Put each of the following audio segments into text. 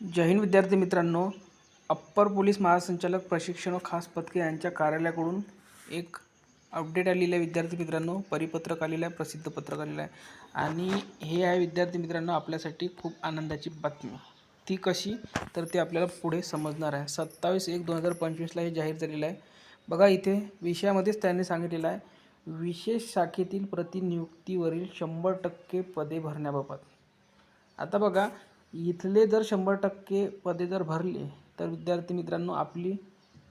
जय हिंद विद्यार्थी मित्रांनो upper police महासंचालक प्रशिक्षण व खास पथके यांच्या कार्यालयाकडून एक अपडेट आलेलं आहे विद्यार्थी मित्रांनो परिपत्रक आलेलं आहे प्रसिद्ध पत्रक आलेलं आहे. आणि हे आहे विद्यार्थी मित्रांनो आपल्यासाठी खूप आनंदाची बातमी. ती कशी? तर ते आपल्याला पुढे समजणार आहे. सत्तावीस एक दोन हजार पंचवीसला हे जाहीर झालेलं आहे. बघा इथे विषयामध्येच त्यांनी सांगितलेलं आहे विशेष शाखेतील प्रतिनियुक्तीवरील शंभर टक्के पदे भरण्याबाबत. आता बघा इथले जर शंभर टक्के पदे जर भरले तर विद्यार्थी मित्रांनो आपली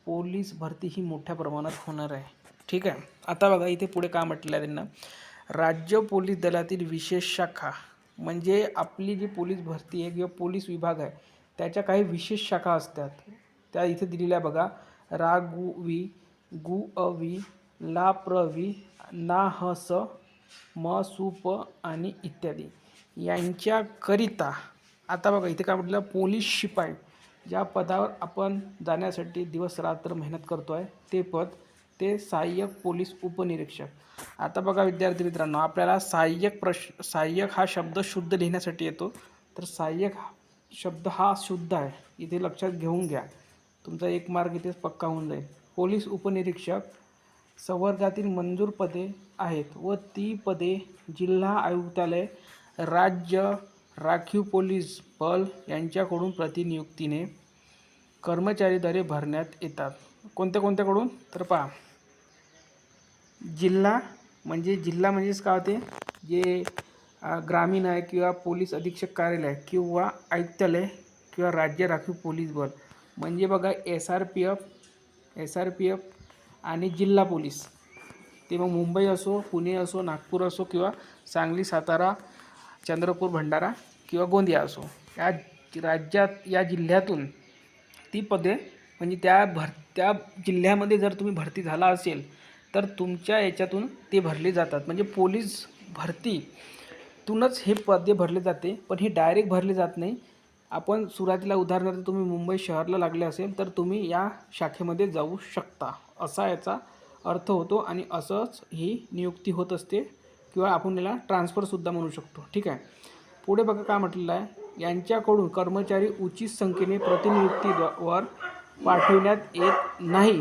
पोलीस भरती ही मोठ्या प्रमाणात होणार आहे. ठीक आहे? आता बघा इथे पुढे काय म्हटलं आहे त्यांना. राज्य पोलीस दलातील विशेष शाखा म्हणजे आपली जी पोलीस भरती आहे किंवा पोलीस विभाग आहे त्याच्या काही विशेष शाखा असतात. त्या इथे दिलेल्या बघा. रा गु वि गु अ वि ला प्र वि ना ह स म सु प आणि इत्यादी. यांच्याकरिता आता बघा इथे काय म्हटलं पोलीस शिपाई. ज्या पदावर आपण जाण्यासाठी दिवस रात्र मेहनत करतो आहे ते पद ते सहाय्यक पोलीस उपनिरीक्षक. आता बघा विद्यार्थी मित्रांनो आपल्याला सहाय्यक प्रश सहाय्यक हा शब्द शुद्ध लिहिण्यासाठी येतो. तर सहाय्यक हा शब्द हा शुद्ध आहे. इथे लक्षात घेऊन घ्या. तुमचा एक मार्ग इथेच पक्का होऊन जाईल. पोलीस उपनिरीक्षक संवर्गातील मंजूर पदे आहेत व ती पदे जिल्हा आयुक्तालय राज्य राखीव पोलीस बल यांच्याकडून प्रतिनियुक्तीने कर्मचारीद्वारे भरण्यात येतात. कोणत्या कोणत्याकडून? तर पहा. जिल्हा म्हणजे जिल्हा म्हणजेच काय होते? जे ग्रामीण आहे किंवा पोलीस अधीक्षक कार्यालय किंवा आयुक्तालय किंवा राज्य राखीव पोलीस बल. म्हणजे बघा S R P F S R P F आणि जिल्हा पोलीस. ते मग मुंबई असो पुणे असो नागपूर असो किंवा सांगली सातारा चंद्रपूर भंडारा किंवा गोंदिया असो या राज्यात या जिल्ह्यातून ती पदे म्हणजे त्या भर त्या जिल्ह्यामध्ये जर तुम्ही भरती झाला असेल तर तुमच्या याच्यातून ते भरले जातात. म्हणजे पोलीस भरतीतूनच हे पदे भरले जाते पण हे डायरेक्ट भरले जात नाही. आपण सुरुवातीला उदाहरणार्थ तुम्ही मुंबई शहरला लागले असेल तर तुम्ही या शाखेमध्ये जाऊ शकता. असा याचा अर्थ होतो आणि असंच ही नियुक्ती होत असते. किंवा आपण याला ट्रान्सफरसुद्धा म्हणू शकतो. ठीक आहे? पुढे बघा काय म्हटलेलं आहे. यांच्याकडून कर्मचारी उचित संख्येने प्रतिनियुक्तीवर पाठविण्यात येत नाही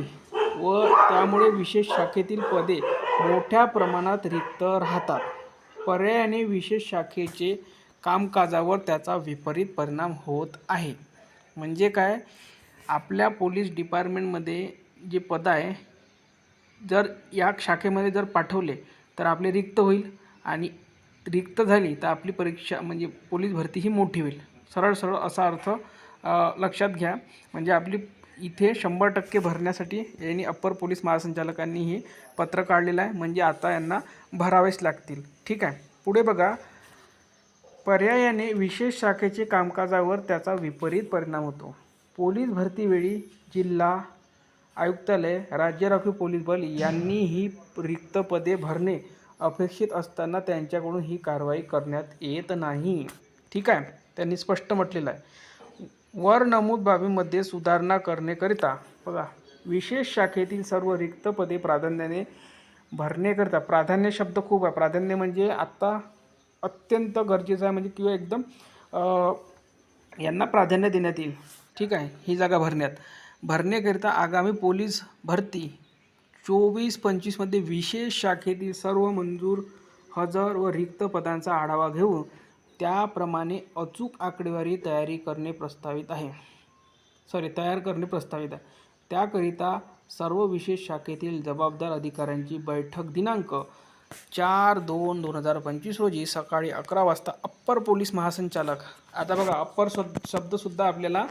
व त्यामुळे विशेष शाखेतील पदे मोठ्या प्रमाणात रिक्त राहतात. पर्यायाने विशेष शाखेचे कामकाजावर त्याचा विपरीत परिणाम होत आहे. म्हणजे काय? आपल्या पोलीस डिपार्टमेंटमध्ये जे पद आहे जर या शाखेमध्ये जर पाठवले तर आपले रिक्त होईल आणि रिक्त झाली तर आपली परीक्षा म्हणजे पोलीस भरती ही मोठी होईल. सरळ सरळ असा अर्थ लक्षात घ्या. म्हणजे आपली इथे शंभर टक्के भरण्यासाठी यांनी अप्पर पोलीस महासंचालकांनी हे पत्र काढलेलं आहे. म्हणजे आता यांना भरावेच लागतील. ठीक आहे? पुढे बघा. पर्यायाने विशेष शाखेचे कामकाजावर त्याचा विपरीत परिणाम होतो. पोलीस भरतीवेळी जिल्हा आयुक्तालय राज्य राखीव पोलीस बल यांनी ही रिक्त पदे भरणे अपेक्षित असताना त्यांच्याकडून ही कारवाई करण्यात येत नाही. ठीक आहे. त्यांनी स्पष्ट म्हटलेलं आहे. वर नमूद बाबीमध्ये सुधारणा करण्याकरिता बघा विशेष शाखेतील सर्व रिक्त पदे प्राधान्याने भरण्याकरिता प्राधान्य शब्द खूप आहे. प्राधान्य म्हणजे आत्ता अत्यंत गरजेचं आहे म्हणजे किंवा एकदम यांना प्राधान्य देण्यात येईल. ठीक आहे. ही जागा भरण्यात. भरण्याकरिता आगामी पोलीस भरती. चोवीस पंचवीसमध्ये विशेष शाखेतील सर्व मंजूर हजर व रिक्त पदांचा आढावा घेऊन त्याप्रमाणे अचूक आकडेवारी तयारी करणे प्रस्तावित आहे. सॉरी तयार करणे प्रस्तावित आहे. त्याकरिता सर्व विशेष शाखेतील जबाबदार अधिकाऱ्यांची बैठक दिनांक चार दोन दोन हजार पंचवीस रोजी सकाळी अकरा वाजता अप्पर पोलीस महासंचालक. आता बघा अप्पर शब्द शब्दसुद्धा आपल्याला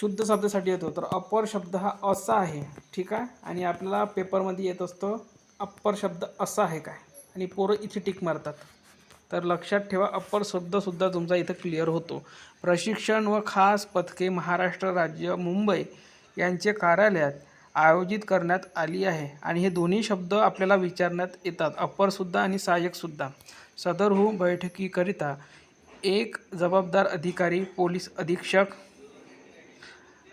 शुद्ध शब्दासाठी येतो. तर अप्पर शब्द हा असा आहे. ठीक आहे? आणि आपल्याला पेपरमध्ये येत असतो अप्पर शब्द असा आहे काय? आणि पोरं इथे टिक मारतात. तर लक्षात ठेवा अप्पर शब्दसुद्धा तुमचा इथं क्लिअर होतो. प्रशिक्षण व खास पथके महाराष्ट्र राज्य मुंबई यांचे कार्यालयात आयोजित करण्यात आली आहे. आणि हे दोन्ही शब्द आपल्याला विचारण्यात येतात. अप्परसुद्धा आणि सहाय्यकसुद्धा सदरहू हो बैठकीकरिता एक जबाबदार अधिकारी पोलीस अधीक्षक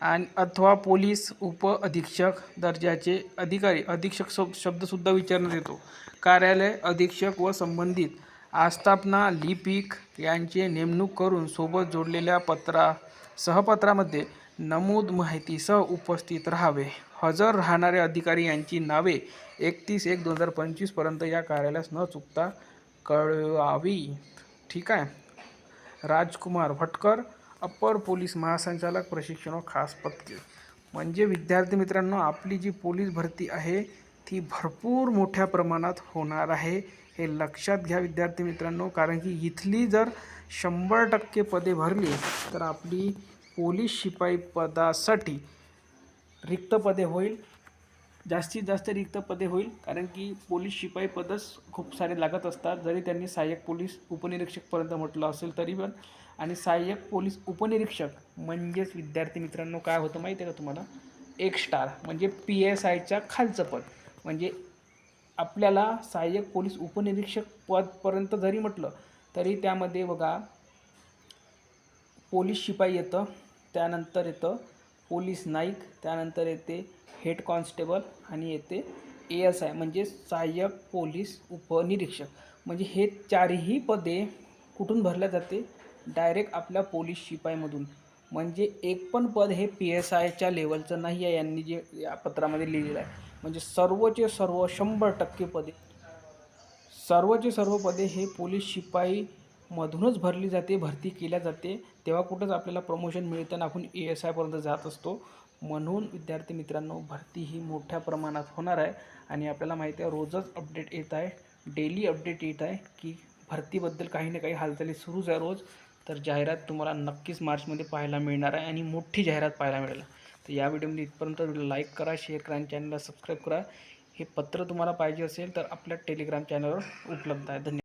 आणि अथवा पोलीस उप अधीक्षक दर्जाचे अधिकारी अधीक्षक शब शब्दसुद्धा विचारण्यात येतो. कार्यालय अधीक्षक व संबंधित आस्थापना लिपिक यांचे नेमणूक करून सोबत जोडलेल्या पत्रा सहपत्रामध्ये नमूद माहितीसह उपस्थित राहावे. हजर राहणारे अधिकारी यांची नावे एकतीस एक दोन हजार पंचवीसपर्यंत या कार्यालयास न चुकता कळवावी. ठीक आहे. राजकुमार भटकर अप्पर पोलीस महासंचालक प्रशिक्षण व खास पदके म्हणजे विद्यार्थी मित्रांनो आपली जी पोलीस भरती आहे ती भरपूर मोठ्या प्रमाणात होणार आहे. हे लक्षात घ्या विद्यार्थी मित्रांनो कारण की इथली जर शंभर टक्के पदे भरली तर आपली पोलीस शिपाई पदासाठी रिक्त पदे होईल. जास्तीत जास्त रिक्त पदे होईल कारण की पोलीस शिपाई पदच खूप सारे लागत असतात. जरी त्यांनी सहाय्यक पोलीस उपनिरीक्षकपर्यंत म्हटलं असेल तरी पण. आणि सहाय्यक पोलीस उपनिरीक्षक म्हणजेच विद्यार्थी मित्रांनो काय होतं माहिती आहे का तुम्हाला? एक स्टार म्हणजे पी एस आयच्या खालचं पद. म्हणजे आपल्याला सहाय्यक पोलीस उपनिरीक्षक पदपर्यंत जरी म्हटलं तरी त्यामध्ये बघा पोलीस शिपाई येतं त्यानंतर येतं पोलीस नाईक त्यानंतर येते हेड कॉन्स्टेबल आणि येते ए एस आय म्हणजे सहाय्यक पोलीस उपनिरीक्षक. म्हणजे हे चारही पदे कुठून भरल्या जाते? डायरेक्ट आपल्या पोलीस शिपाईमधून. म्हणजे एक पण पद हे पी एस आयच्या लेवलचं नाही आहे यांनी जे या पत्रामध्ये लिहिलेलं आहे. म्हणजे सर्वचे सर्व शंभर टक्के पदे सर्वचे सर्व पदे हे पोलीस शिपाई मधूनच भरली जाते भरती केल्या जाते. तेव्हा कुठंच आपल्याला प्रमोशन मिळतं आणि आपण ए एस आयपर्यंत जात असतो. म्हणून विद्यार्थी मित्रांनो भरती ही मोठ्या प्रमाणात होणार आहे. आणि आपल्याला माहिती आहे रोजच अपडेट येत आहे. डेली अपडेट येत आहे की भरतीबद्दल काही ना काही हालचाली सुरूच आहे रोज. तर जाहिरात तुम्हाला नक्कीच मार्चमध्ये पाहायला मिळणार आहे आणि मोठी जाहिरात पाहायला मिळेल. तर या व्हिडिओमध्ये इथपर्यंत व्हिडिओ लाईक करा शेअर करा आणि चॅनलला सबस्क्राईब करा. हे पत्र तुम्हाला पाहिजे असेल तर आपल्या टेलिग्राम चॅनलवर उपलब्ध आहे. धन्यवाद.